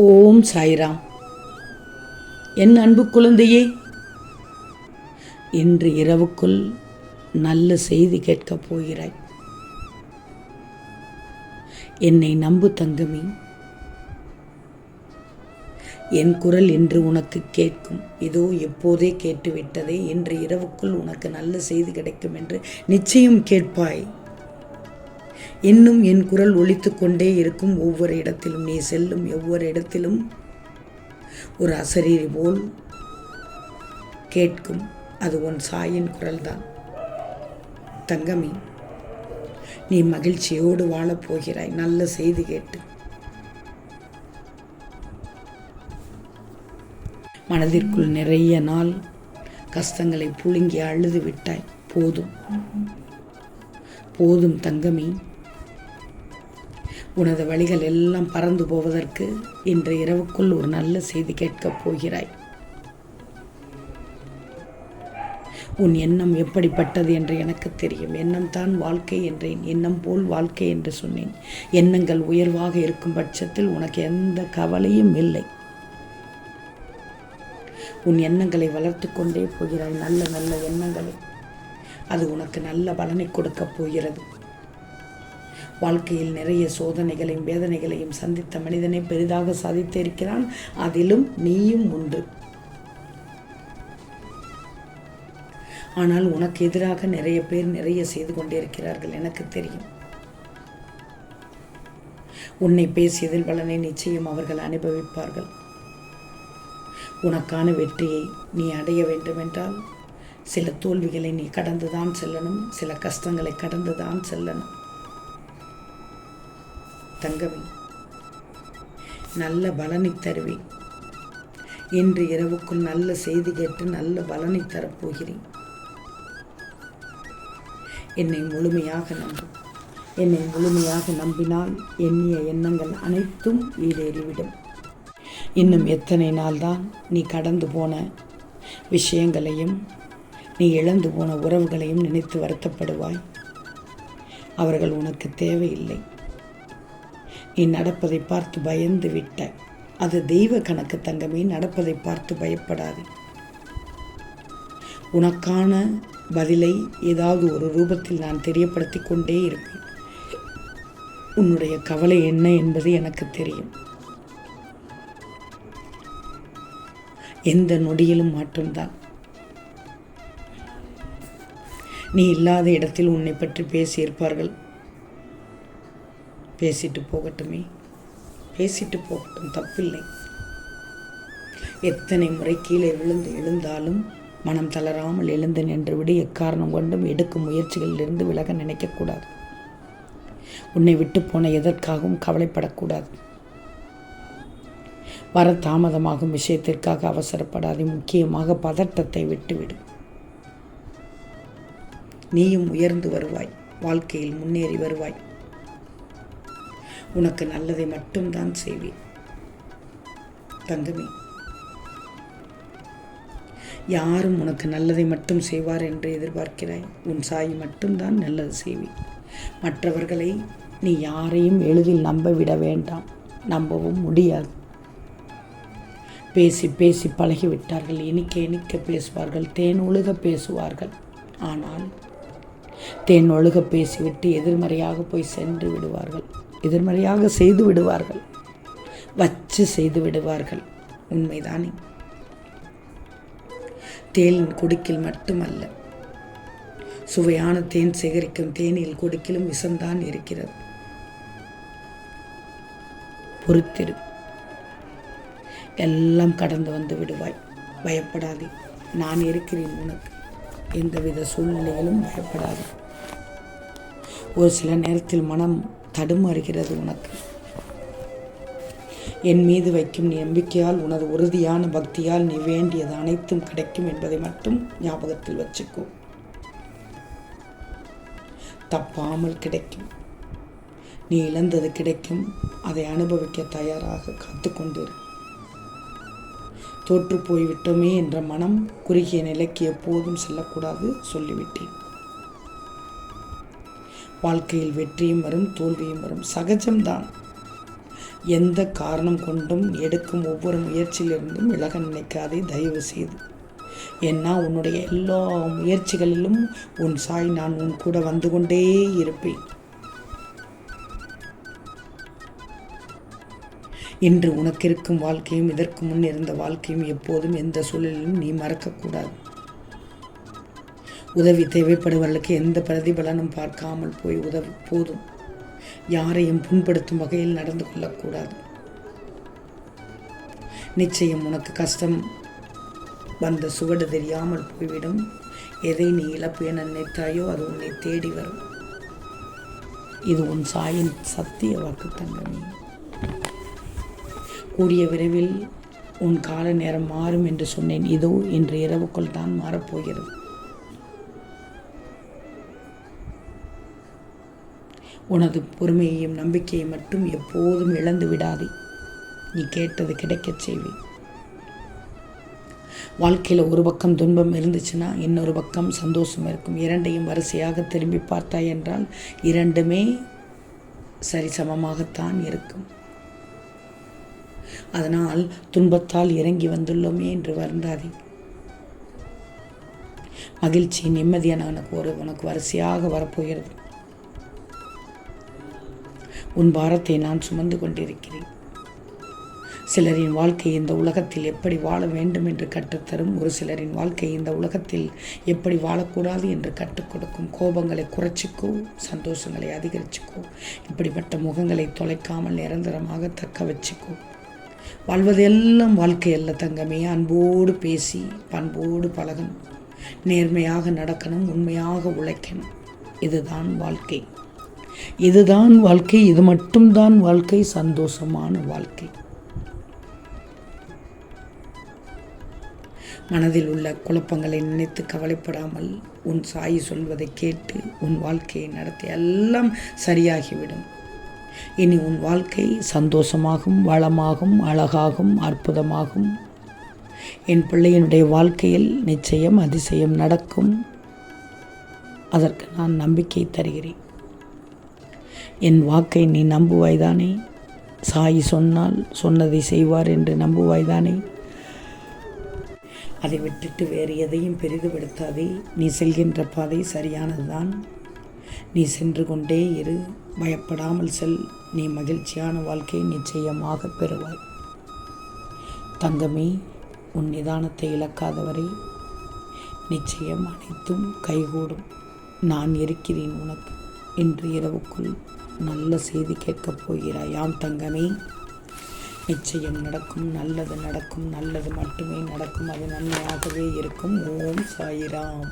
ஓம் சாய்ராம். என் அன்பு குழந்தையே இன்று இரவுக்குள் நல்ல செய்தி கேட்கப் போகிறாய். என்னை நம்பு தங்கமே. என் குரல் இன்று உனக்கு கேட்கும். இதோ எப்போதே கேட்டுவிட்டதே இன்று இரவுக்குள் உனக்கு நல்ல செய்தி கிடைக்கும் என்று நிச்சயம் கேட்பாய். இன்னும் என் குரல் ஒழித்து கொண்டே இருக்கும் ஒவ்வொரு இடத்திலும் நீ செல்லும் ஒவ்வொரு இடத்திலும் ஒரு அசரீரி போல் கேட்கும். அது உன் சாயின் குரல்தான். தங்கமி நீ மகிழ்ச்சியோடு வாழப் போகிறாய். நல்ல செய்தி கேட்டு. மனதிற்குள் நிறைய நாள் கஷ்டங்களை புழுங்கி அழுது விட்டாய். போதும். போதும் தங்கமி. உனது வழிகள் எல்லாம் பறந்து போவதற்கு இன்று இரவுக்குள் ஒரு நல்ல செய்தி கேட்கப் போகிறாய். உன் எண்ணம் எப்படிப்பட்டது என்று எனக்கு தெரியும். எண்ணம் தான் வாழ்க்கை என்றேன். எண்ணம் போல் வாழ்க்கை என்று சொன்னேன். எண்ணங்கள் உயர்வாக இருக்கும் பட்சத்தில் உனக்கு எந்த கவலையும் இல்லை. உன் எண்ணங்களை வளர்த்து கொண்டே போகிறாய். நல்ல நல்ல எண்ணங்களை. அது உனக்கு நல்ல பலனை கொடுக்கப் போகிறது. வாழ்க்கையில் நிறைய சோதனைகளையும் வேதனைகளையும் சந்தித்த மனிதனை பெரிதாக சாதித்திருக்கிறான் அதிலும் நீயும் உண்டு. ஆனால் உனக்கு எதிராக நிறைய பேர் நிறைய செய்து கொண்டிருக்கிறார்கள் எனக்கு தெரியும். உன்னை பேசியதில் பலனை நிச்சயம் அவர்கள் அனுபவிப்பார்கள். உனக்கான வெற்றியை நீ அடைய வேண்டுமென்றால் சில தோல்விகளை நீ கடந்துதான் செல்லணும் சில கஷ்டங்களை கடந்துதான் செல்லணும். தங்கவி. நல்ல பலனை தருவேன். இன்று இரவுக்குள் நல்ல செய்தி கேட்டு நல்ல பலனை தரப்போகிறேன். என்னை முழுமையாக நம்பு. என்னை முழுமையாக நம்பினால் எண்ணிய எண்ணங்கள் அனைத்தும் ஈடேறிவிடும் இன்னும் எத்தனை நாள்தான் நீ கடந்து போன விஷயங்களையும் நீ இழந்து போன உறவுகளையும் நினைத்து வருத்தப்படுவாய். அவர்கள் உனக்கு தேவையில்லை. நீ நடப்பதை பார்த்து பயந்து விட்ட. அது தெய்வ கணக்கு தங்கமே நடப்பதை பார்த்து பயப்படாது. உனக்கான பதிலை ஏதாவது ஒரு ரூபத்தில் நான் தெரியப்படுத்தி கொண்டே இருப்பேன். உன்னுடைய கவலை என்ன என்பது எனக்கு தெரியும். எந்த நொடியிலும் மாற்றம்தான். நீ இல்லாத இடத்தில் உன்னை பற்றி பேசியிருப்பார்கள். பேசிட்டு போகட்டுமே. பேசிட்டு போகட்டும் தப்பில்லை. எத்தனை முறை கீழே விழுந்து எழுந்தாலும் மனம் தளராமல் எழுந்து நின்று விட. எக்காரணம் கொண்டும் எடுக்கும் முயற்சிகளிலிருந்து விலக நினைக்கக்கூடாது. உன்னை விட்டு போன எதற்காகவும் கவலைப்படக்கூடாது. வர தாமதமாகும் விஷயத்திற்காக அவசரப்படாதே. முக்கியமாக பதட்டத்தை விட்டுவிடு. நீயும் உயர்ந்து வருவாய். வாழ்க்கையில் முன்னேறி வருவாய். உனக்கு நல்லதை மட்டும்தான் செய்வேன். தங்கமே யாரும் உனக்கு நல்லதை மட்டும் செய்வார் என்று எதிர்பார்க்கிறாய். உன் சாய் மட்டும்தான் நல்லது செய்வேன். மற்றவர்களை நீ யாரையும் எளிதில் நம்ப விட வேண்டாம். நம்பவும் முடியாது. பேசி பேசி பழகிவிட்டார்கள். இனிக்க இனிக்க பேசுவார்கள். தேன் ஒழுக பேசுவார்கள். ஆனால் தேன் ஒழுக பேசிவிட்டு எதிர்மறையாக போய் சென்று விடுவார்கள். எதிர்மறையாக செய்து விடுவார்கள். வச்சு செய்து விடுவார்கள். உண்மைதானே? தேனின் குடுக்கில் மட்டுமல்ல சுவையான தேன் சேகரிக்கும் தேனில் குடுக்கிலும் விஷம்தான் இருக்கிறது. பொறுத்திரு. எல்லாம் கடந்து வந்து விடுவாய். பயப்படாதே. நான் இருக்கிறேன் உனக்கு. எந்தவித சூழ்நிலையிலும் பயப்படாது. ஒரு சில நேரத்தில் மனம் தடுமாறுகிறது உனக்கு. என் மீது வைக்கும் நம்பிக்கையால் உனது உறுதியான பக்தியால் நீ வேண்டியது அனைத்தும் கிடைக்கும் என்பதை மட்டும் ஞாபகத்தில் வச்சுக்கோ. தப்பாமல் கிடைக்கும். நீ இழந்தது கிடைக்கும். அதை அனுபவிக்க தயாராக காத்துக்கொண்டிரு. தோற்று போய்விட்டோமே என்ற மனம் குறுகிய நிலைக்கு எப்போதும் செல்லக்கூடாது சொல்லிவிட்டேன். வாழ்க்கையில் வெற்றியும் வரும் தோல்வியும் வரும். சகஜம்தான். எந்த காரணம் கொண்டும் எடுக்கும் ஒவ்வொரு முயற்சியிலிருந்தும் விலக நினைக்காதே தயவு செய்து. ஏன்னா உன்னுடைய எல்லா முயற்சிகளிலும் உன் சாய் நான் உன் கூட வந்து கொண்டே இருப்பேன். இன்று உனக்கு இருக்கும் வாழ்க்கையும் இதற்கு முன் இருந்த வாழ்க்கையும் எப்போதும் எந்த சூழலிலும் நீ மறக்கக்கூடாது. உதவி தேவைப்படுவர்களுக்கு எந்த பிரதிபலனும் பார்க்காமல் போய் உதவி போதும். யாரையும் புண்படுத்தும் வகையில் நடந்து கொள்ளக்கூடாது. நிச்சயம் உனக்கு கஷ்டம் வந்த சுவடு தெரியாமல் போய்விடும். எதை நீ இழப்பு என நினைத்தாயோ அது உன்னை தேடி வரும். இது உன் சாயின் சத்திய வாக்கு தங்கமே கூடிய விரைவில் உன் கால நேரம் மாறும் என்று சொன்னேன். இதோ இன்று இரவுக்குள் தான் மாறப்போகிறது. உனது பொறுமையையும் நம்பிக்கையை மட்டும் எப்போதும் இழந்து விடாதே. நீ கேட்டது கிடைக்கச் செய்வேன். வாழ்க்கையில் ஒரு பக்கம் துன்பம் இருந்துச்சுன்னா இன்னொரு பக்கம் சந்தோஷம் இருக்கும். இரண்டையும் வரிசையாக திரும்பி பார்த்தாய் என்றால் இரண்டுமே சரிசமமாகத்தான் இருக்கும். அதனால் துன்பத்தால் இறங்கி வந்துள்ளோமே என்று வருந்தாதே. மகிழ்ச்சி நிம்மதியான உனக்கு ஒரு உனக்கு வரிசையாக வரப்போகிறது. உன் பாரத்தை நான் சுமந்து கொண்டிருக்கிறேன். சிலரின் வாழ்க்கை இந்த உலகத்தில் எப்படி வாழ வேண்டும் என்று கற்றுத்தரும்? ஒரு சிலரின் வாழ்க்கை இந்த உலகத்தில் எப்படி வாழக்கூடாது என்று கற்றுக் கொடுக்கும்? கோபங்களை குறைச்சிக்கோ சந்தோஷங்களை அதிகரிச்சுக்கோ இப்படிப்பட்ட முகங்களை தொலைக்காமல் நிரந்தரமாக தக்க வச்சுக்கோ. வாழ்வதெல்லாம் வாழ்க்கை அல்ல தங்கமே. அன்போடு பேசி பண்போடு பழகணும். நேர்மையாக நடக்கணும் உண்மையாக உழைக்கணும். இதுதான் வாழ்க்கை. இதுதான் வாழ்க்கை இது மட்டும்தான் வாழ்க்கை சந்தோஷமான வாழ்க்கை. மனதில் உள்ள குழப்பங்களை நினைத்து கவலைப்படாமல் உன் சாய் சொல்வதை கேட்டு உன் வாழ்க்கையை நடத்தி எல்லாம் சரியாகிவிடும். இனி உன் வாழ்க்கை சந்தோஷமாகும் வளமாகும் அழகாகும் அற்புதமாகும். என் பிள்ளையினுடைய வாழ்க்கையில் நிச்சயம் அதிசயம் நடக்கும். அதற்கு நான் நம்பிக்கை தருகிறேன். என் வாக்கை நீ நம்புவாய்தானே? சாய் சொன்னால் சொன்னதை செய்வார் என்று நம்புவாய்தானே? அதை விட்டுட்டு வேறு எதையும் பெரிதுபடுத்தாதே நீ செல்கின்ற பாதை சரியானதுதான். நீ சென்று கொண்டே இரு. பயப்படாமல் செல். நீ மகிழ்ச்சியான வாழ்க்கையை நிச்சயமாக பெறுவாய். தங்கமே உன் நிதானத்தை இழக்காதவரை. நிச்சயம் அனைத்தும் கைகூடும். நான் இருக்கிறேன் உனக்கு. இன்று இரவுக்குள் நல்ல செய்தி கேட்கப் போகிறாய் தங்கமே. நிச்சயம் நடக்கும் நல்லது நடக்கும் நல்லது மட்டுமே நடக்கும் அது நன்மையாகவே இருக்கும். ஓம் சாயிராம்.